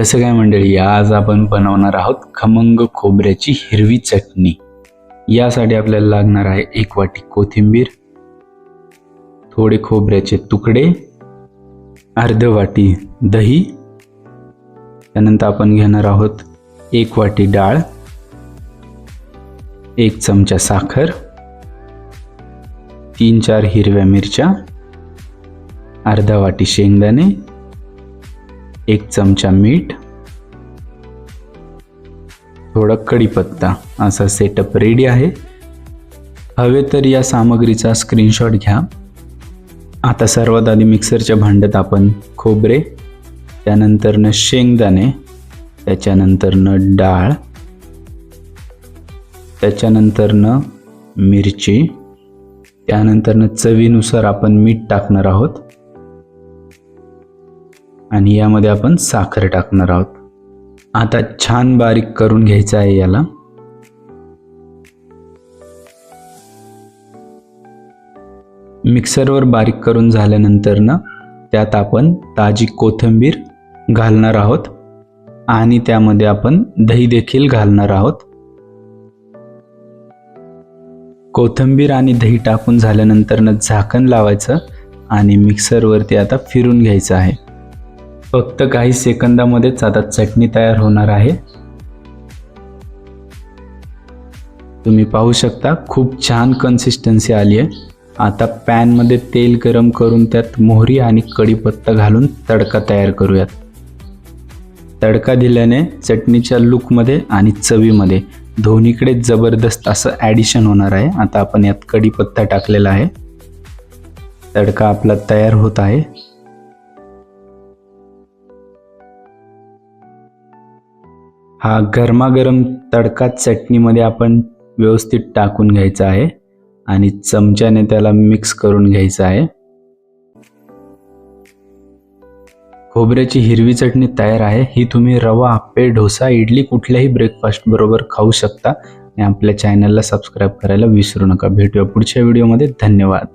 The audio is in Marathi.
कसं काय मंडळी आज आपण बनवणार आहोत खमंग खोबऱ्याची हिरवी चटणी. यासाठी आपल्याला लागणार आहे एक वाटी कोथिंबीर थोडे खोबऱ्याचे तुकडे अर्ध वाटी दही त्यानंतर आपण घेणार आहोत एक वाटी डाळ एक चमचा साखर तीन चार हिरव्या मिरच्या अर्धा वाटी शेंगदाणे एक चमचा मीठ थोडा कढीपत्ता असा सेटअप रेडी आहे. हवे तर या सामग्रीचा स्क्रीनशॉट घ्या. आता सर्वात आधी मिक्सरच्या भांड्यात आपण खोबरे त्यानंतरनं शेंगदाणे त्याच्यानंतरनं डाळ त्याच्यानंतरनं मिरची त्यानंतरनं चवीनुसार आपण मीठ टाकणार आहोत. आणि यामध्ये आपण साखर टाकणार आहोत. आता छान बारीक करून घ्यायचं आहे याला. मिक्सरवर बारीक करून झाल्यानंतर ना त्यात आपण ताजी कोथिंबीर घालणार आहोत. आणि त्यामध्ये आपण दही देखील घालणार आहोत. कोथिंबीर आणि दही टाकून झाल्यानंतर ना झाकण लावायचं आणि मिक्सरवरती आता फिरून घ्यायचं आहे. फक्त काही सेकंदामध्येच आता चटणी तयार होणार आहे. तुम्ही पाहू शकता खूप छान कन्सिस्टन्सी आली आहे. आता पॅनमध्ये तेल गरम करून त्यात मोहरी आणि कढीपत्ता घालून तडका तयार करूयात. तडका दिल्याने चटणीच्या लुकमध्ये आणि चवीमध्ये दोन्हीकडे जबरदस्त असं ॲडिशन होणार आहे. आता आपण यात कढीपत्ता टाकलेला आहे. तडका आपला तयार होत आहे. हा गरमागरम तडका चटणीमध्ये आपण व्यवस्थित टाकून घ्यायचा आहे आणि चमच्याने त्याला मिक्स करून घ्यायचं आहे. खोबऱ्याची हिरवी चटणी तयार आहे. ही तुम्ही रवा आप्पे डोसा इडली कुठल्याही ब्रेकफास्ट बरोबर खाऊ शकता. आणि आपल्या चॅनलला सबस्क्राईब करायला विसरू नका. भेटूया पुढच्या व्हिडिओमध्ये धन्यवाद.